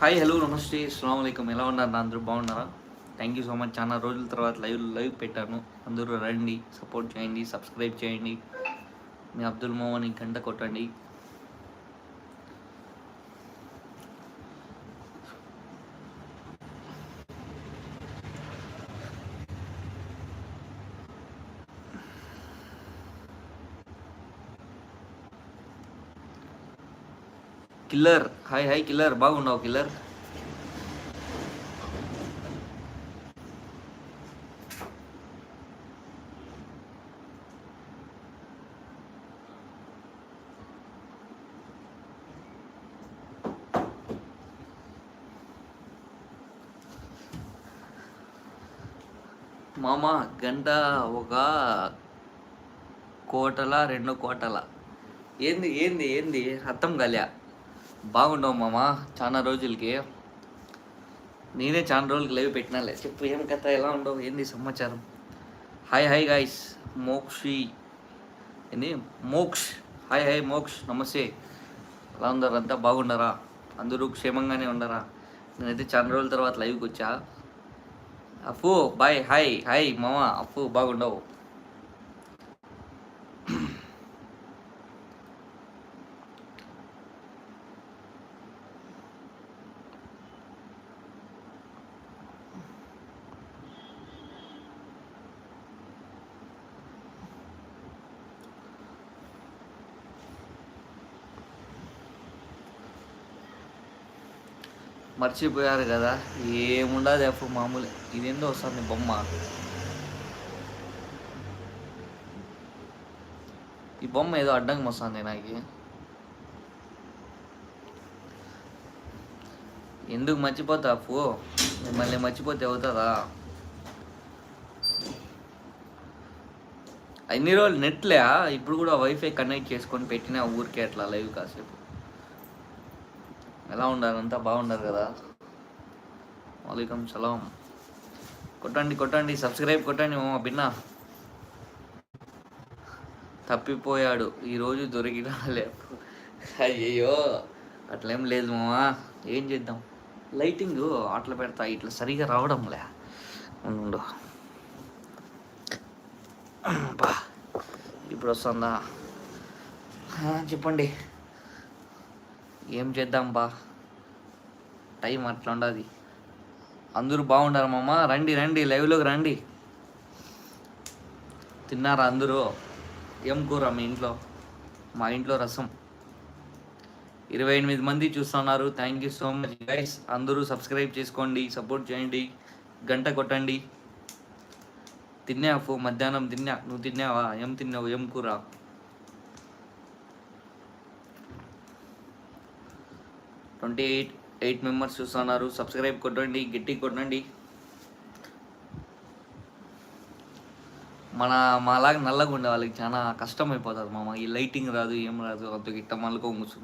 Hi hello నమస్తే అస్సలం అయికం ఎలా ఉన్నారు? నా అందరూ బాగున్నారా? థ్యాంక్ యూ సో మచ్ చాలా రోజుల తర్వాత లైవ్ లైవ్ పెట్టాను. అందరూ రండి సపోర్ట్ చేయండి సబ్స్క్రైబ్ చేయండి. మీ అబ్దుల్ మోహన్ గంట కొట్టండి. కిల్లర్ హాయ్ హాయ్ కిల్లర్ బాగున్నావు కిల్లర్ మామ గంట ఒక కోటల రెండు కోటల ఏంది ఏంది ఏంది అర్థం కాలే బాగున్నావు మామ చాలా రోజులకి. నేనే చాలా రోజులకి లైవ్ పెట్టినాలే చెప్పు ఏం కథ ఎలా ఉండవు ఏంది సమాచారం? Hi hi guys Mokshi. ఏంది? మోక్ష్. హాయ్ హాయ్ మోక్ష్ నమస్తే. ఎలా ఉన్నారు? అంతా బాగున్నారా? అందరూ క్షేమంగానే ఉన్నారా? నేనైతే చాలా రోజుల తర్వాత లైవ్కి వచ్చా. అఫు బాయ్ హాయ్ హాయ్ మామ అఫు బాగుండవు మర్చిపోయారు కదా. ఏముండదు అప్పుడు మామూలు. ఇదేందో వస్తుంది బొమ్మ. ఈ బొమ్మ ఏదో అడ్డంగా వస్తుంది నాకు. ఎందుకు మర్చిపోతా అప్పు? మిమ్మల్ని మర్చిపోతే అవుతుందా? అన్ని రోజులు నెట్లే ఇప్పుడు కూడా వైఫై కనెక్ట్ చేసుకొని పెట్టిన ఊరికే అట్లా లైవ్ కాసేపు. ఎలా ఉన్నారు అంతా బాగున్నారు కదా? వాలేకం సలాం. కొట్టండి కొట్టండి సబ్స్క్రైబ్ కొట్టండి మా భిన్న తప్పిపోయాడు. ఈరోజు దొరికినా లేదు అయ్యో అట్లేం లేదు మామా. ఏం చేద్దాం? లైటింగ్ అట్లా పెడతా. ఇట్లా సరిగా రావడంలే ఉండు. బా ఇప్పుడు వస్తుందా? చెప్పండి. ఏం చేద్దాం బా? టైం అట్లా ఉండదు. అందరూ బాగుండారు మామ. రండి రండి లైవ్లోకి రండి. తిన్నారా అందరూ? ఏం కూర మీ ఇంట్లో? మా ఇంట్లో రసం. ఇరవై ఎనిమిది మంది చూస్తున్నారు. Thank you so much guys అందరూ సబ్స్క్రైబ్ చేసుకోండి సపోర్ట్ చేయండి గంట కొట్టండి. తిన్నావు మధ్యాహ్నం తిన్నా. నువ్వు తిన్నావా? ఏం తిన్నావు? ఏం కూర? ट्वेंटी एट एट मेमर्स चूंत सब्सक्रैब माला नल्लग वाली चा कष्ट लाइटिंग रात मल्को मुझे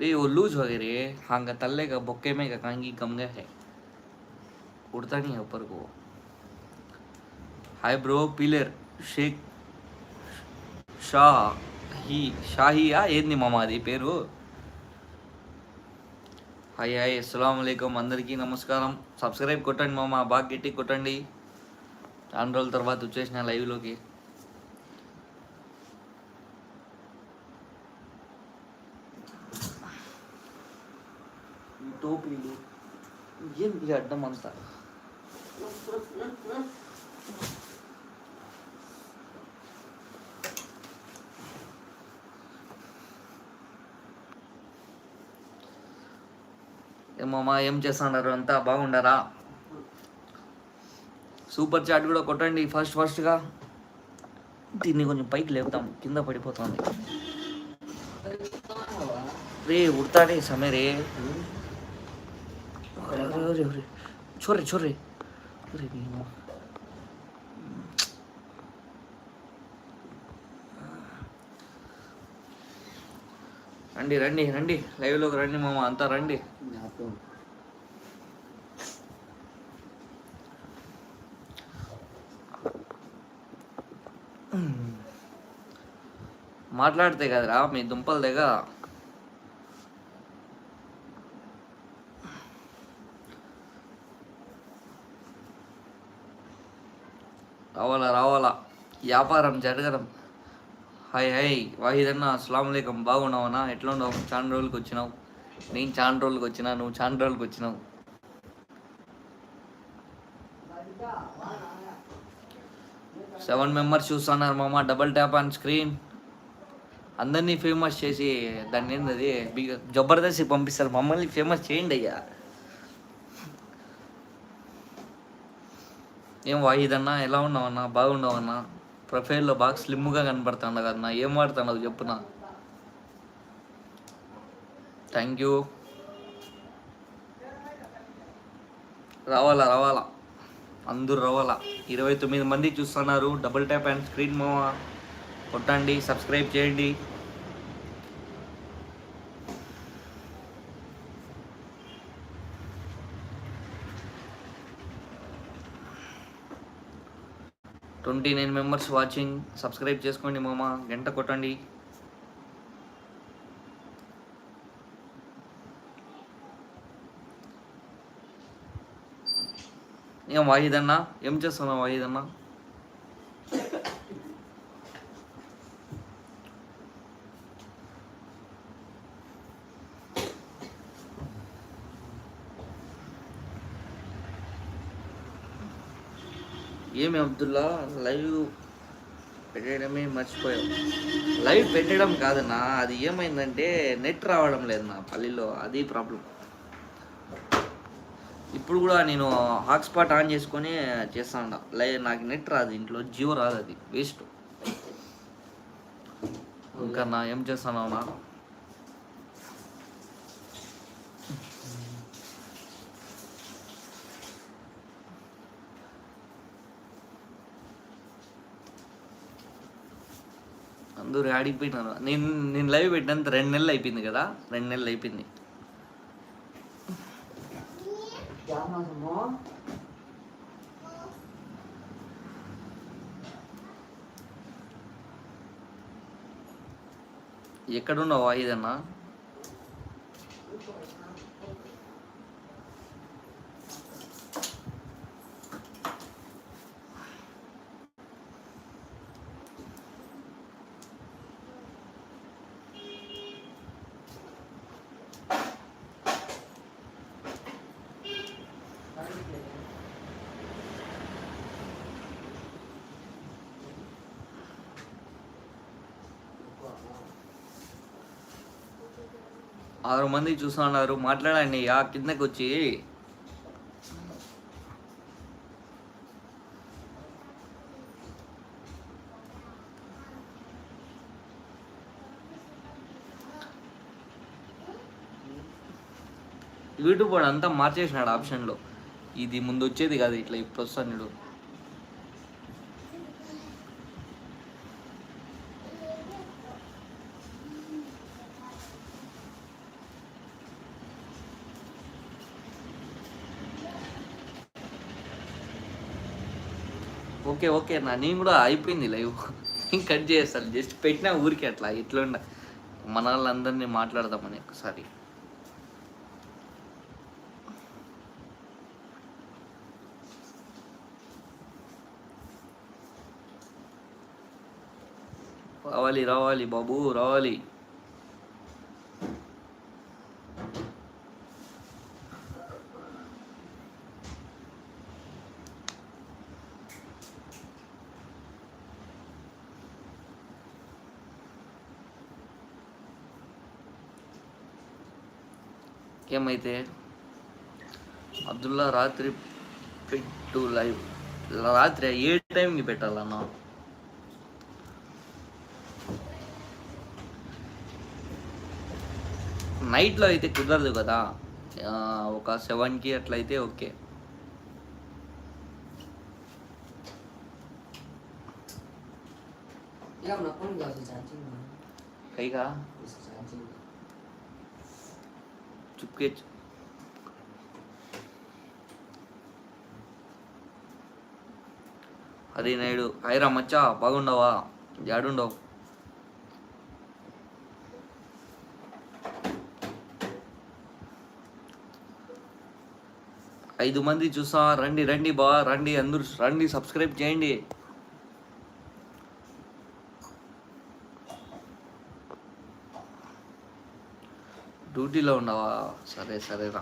रे वो हाँ तल बोके में का कांगी गम गया है उड़ता नहीं है ऊपर को हाय ब्रो पिलर शेख షా హీ షాహియా? ఏంది మామ అది పేరు? హాయ్ హాయ్ అస్సలం అయికం అందరికీ నమస్కారం. సబ్స్క్రైబ్ కొట్టండి మామ బాగా గట్టి కొట్టండి. చాలా రోజుల తర్వాత వచ్చేసిన లైవ్లోకి. టోపీలు ఏంది అడ్డం అంతా? మామా ఏం చేస్తున్నారు? అంతా బాగుండారా సూపర్ చాట్ కూడా కొట్టండి ఫస్ట్ ఫస్ట్గా దీన్ని కొంచెం పైకి లేపుతాం. కింద పడిపోతుంది. రే ఉడతాడే సమే రే. అరే, అరే, అరే, నేను రండి రండి రండి. లైవ్లోకి రండి మామ అంతా రండి. మాట్లాడితే కదరా మీ దుంపల దగ్గర రావాలా రావాలా. వ్యాపారం జరగడం. హాయ్ హాయ్ వాహిదన్న అస్సలం లేకం బాగున్నావనా? ఎట్లా ఉన్నావు చాలా రోజులకి వచ్చినావు. నేను చాలా రోజులకు వచ్చినా నువ్వు చాలా రోజులకు వచ్చినావు. సెవెన్ మెంబర్స్ చూస్తున్నారు మామ డబల్ ట్యాప్ ఆన్ స్క్రీన్. అందరినీ ఫేమస్ చేసి దాన్ని ఏంది బిగ్ పంపిస్తారు. మమ్మల్ని ఫేమస్ చేయండి అయ్యా. ఏం వాయిదన్నా ఎలా ఉన్నావన్నా? బాగున్నావన్నా? ప్రొఫైల్లో బాగా స్లిమ్గా కనపడుతుండ కదన్నా? ఏం వాడుతున్నావు చెప్పునా థ్యాంక్ యూ రావాలా రావాలా. అందరూ రావాలా. ఇరవై తొమ్మిది మంది చూస్తున్నారు. డబుల్ ట్యాప్ అండ్ స్క్రీన్ మావా కొట్టండి సబ్స్క్రైబ్ చేయండి. Twenty nine members watching subscribe చేసుకోండి మామ. గంట కొట్టండి. ఏం వాయిదన్నా? ఏం చేస్తున్నావు వాయిదన్నా? ఏమి అబ్దుల్లా? లైవ్ పెట్టడమే మర్చిపోయాం. లైవ్ పెట్టడం కాదన్నా అది ఏమైందంటే నెట్ రావడం లేదు నా పల్లిలో అది ప్రాబ్లం. ఇప్పుడు కూడా నేను హాట్స్పాట్ ఆన్ చేసుకొని చేస్తాను లైవ్ నాకు నెట్ రాదు ఇంట్లో జియో రాదు అది వేస్ట్. ఇంకా నా ఏం చేస్తాను నా అందరూ ఆడిపోయినారు. నేను నేను లైవ్ పెట్టినంత రెండు నెలలు అయిపోయింది కదా రెండు నెలలు అయిపోయింది. ఎక్కడున్నావా ఇదన్నా ఆరు మంది చూస్తున్నారు. మాట్లాడండి. ఆ కిందకి వచ్చి. యూట్యూబ్ వాడు అంతా మార్చేసినాడు ఆప్షన్లో. ఇది ముందు వచ్చేది కాదు. ఇట్లా ఇప్పుడు వస్తాను చూడు ఓకే ఓకే నా నేను కూడా అయిపోయింది లైవ్ నేను కట్ చేస్తాను జస్ట్ పెట్టినా ఊరికి అట్లా ఇట్లా ఉండ. మన వాళ్ళందరినీ మాట్లాడదామని ఒకసారి. రావాలి రావాలి బాబు రావాలి. ఏమైతే అబ్దుల్లా రాత్రి పెట్టు లైవ్. రాత్రి ఏ టైంకి పెట్టాలన్నా? నైట్లో అయితే కుదరదు కదా. ఒక సెవెన్కి అట్లయితే ఓకే. పైగా? चुपके అరే నాయుడు హైరా మచ్చా బాగుండవా? జాడుండవు. ఐదు మంది చూసా. రండి రండి బా రండి అందరూ రండి సబ్స్క్రైబ్ చేయండి. డ్యూటీలో ఉన్నావా? సరే సరేరా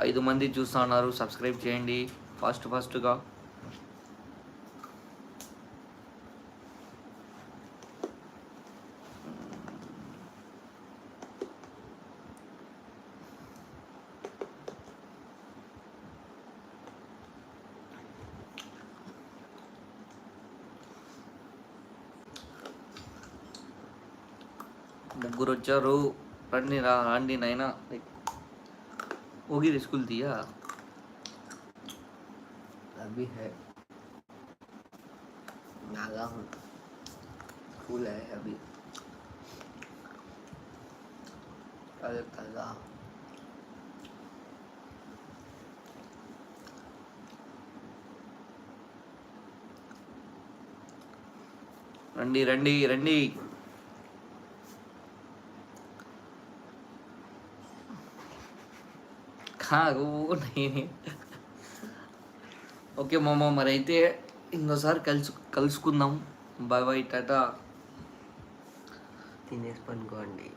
ఐదు మంది చూస్తా ఉన్నారు. సబ్స్క్రైబ్ చేయండి. ఫాస్ట్ ఫాస్ట్గా. ముగ్గురు వచ్చారు రండి రా రండి నైనా होगी स्कूल दिया अभी है नागा हूँ फूल है अभी कल कला రండి రండి రండి కాదు నేనే ఓకే మామ మరి అయితే ఇంకోసారి కలుసు కలుసుకుందాం. Bye bye tata. తినేసి పనుకోండి